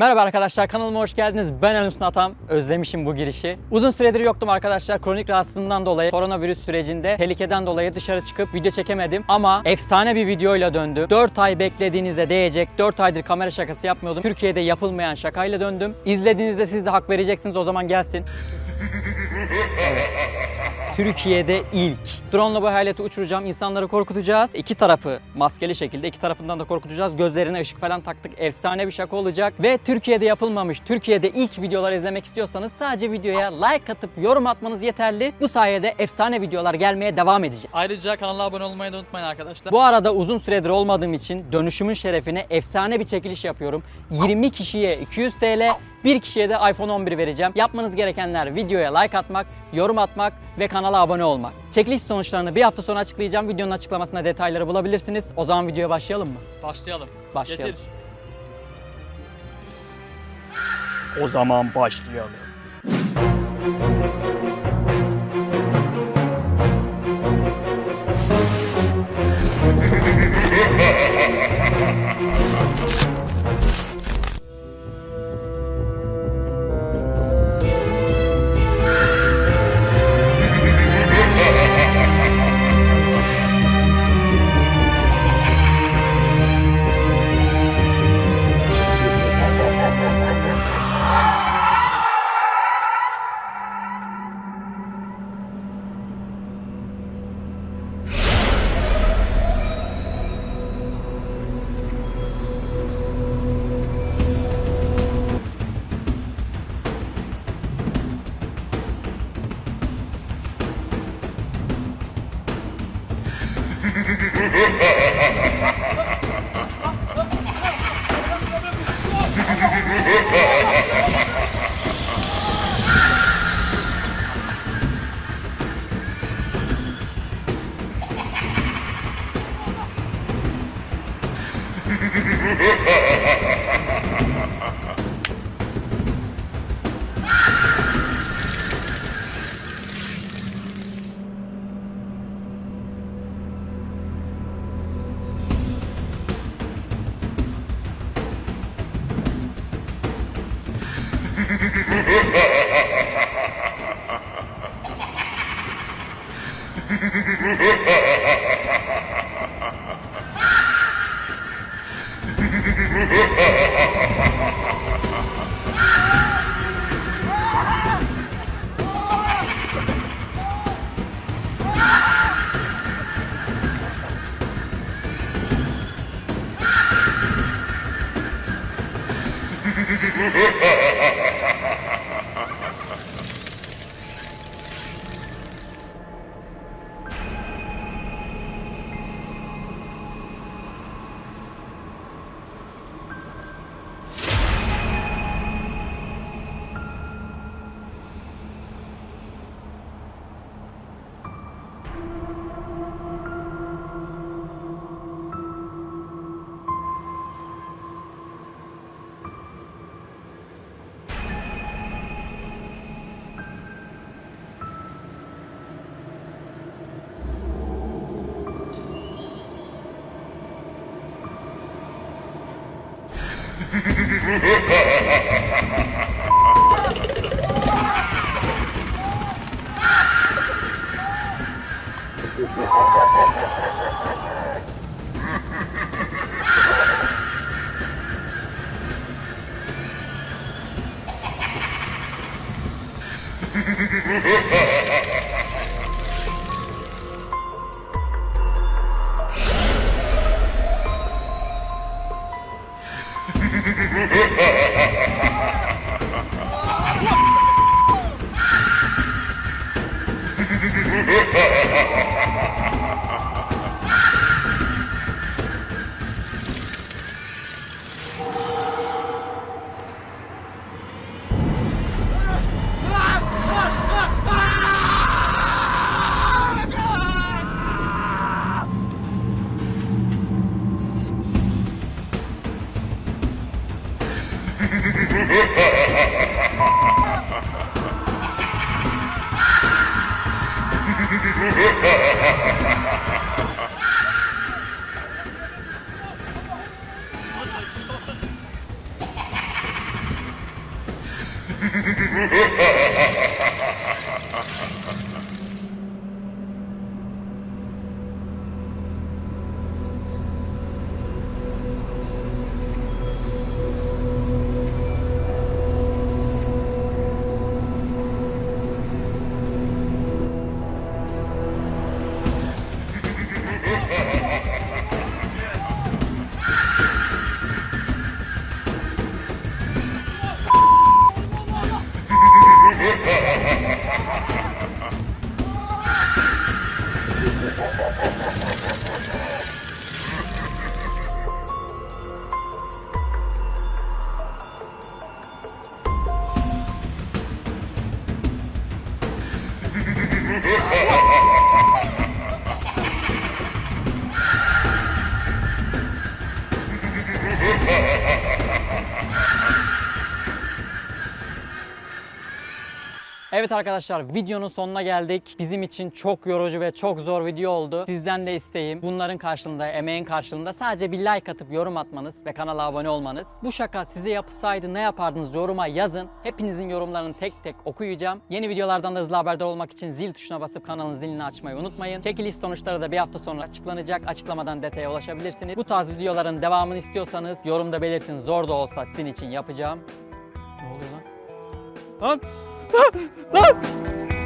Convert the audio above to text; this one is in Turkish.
Merhaba arkadaşlar kanalıma hoş geldiniz. Ben Elmus Atam. Özlemişim bu girişi. Uzun süredir yoktum arkadaşlar. Kronik rahatsızlığımdan dolayı koronavirüs sürecinde tehlikeden dolayı dışarı çıkıp video çekemedim. Ama efsane bir videoyla döndüm. 4 ay beklediğinize değecek. 4 aydır kamera şakası yapmıyordum. Türkiye'de yapılmayan şakayla döndüm. İzlediğinizde siz de hak vereceksiniz. O zaman gelsin. Türkiye'de ilk. Drone'la bu hayaleti uçuracağım, insanları korkutacağız. İki tarafı maskeli şekilde, iki tarafından da korkutacağız. Gözlerine ışık falan taktık. Efsane bir şaka olacak. Ve Türkiye'de yapılmamış, Türkiye'de ilk videolar izlemek istiyorsanız sadece videoya like atıp yorum atmanız yeterli. Bu sayede efsane videolar gelmeye devam edecek. Ayrıca kanala abone olmayı da unutmayın arkadaşlar. Bu arada uzun süredir olmadığım için dönüşümün şerefine efsane bir çekiliş yapıyorum. 20 kişiye 200 TL, bir kişiye de iPhone 11 vereceğim. Yapmanız gerekenler videoya like atmak, yorum atmak ve kanala abone olmak. Çekiliş sonuçlarını bir hafta sonra açıklayacağım. Videonun açıklamasında detayları bulabilirsiniz. O zaman videoya başlayalım mı? Başlayalım. Başlayalım. Getir. O zaman başlayalım. Ha ha ha! Yeah. Ha ha ha ha ha! Ha ha ha ha! Ha ha ha! Evet arkadaşlar videonun sonuna geldik. Bizim için çok yorucu ve çok zor video oldu. Sizden de isteğim bunların karşılığında, emeğin karşılığında sadece bir like atıp yorum atmanız ve kanala abone olmanız. Bu şaka size yapılsaydı ne yapardınız yoruma yazın. Hepinizin yorumlarını tek tek okuyacağım. Yeni videolardan da hızlı haberdar olmak için zil tuşuna basıp kanalın zilini açmayı unutmayın. Çekiliş sonuçları da bir hafta sonra açıklanacak. Açıklamadan detaya ulaşabilirsiniz. Bu tarz videoların devamını istiyorsanız yorumda belirtin. Zor da olsa sizin için yapacağım. Ne oluyor lan? Lan! 啊啊！啊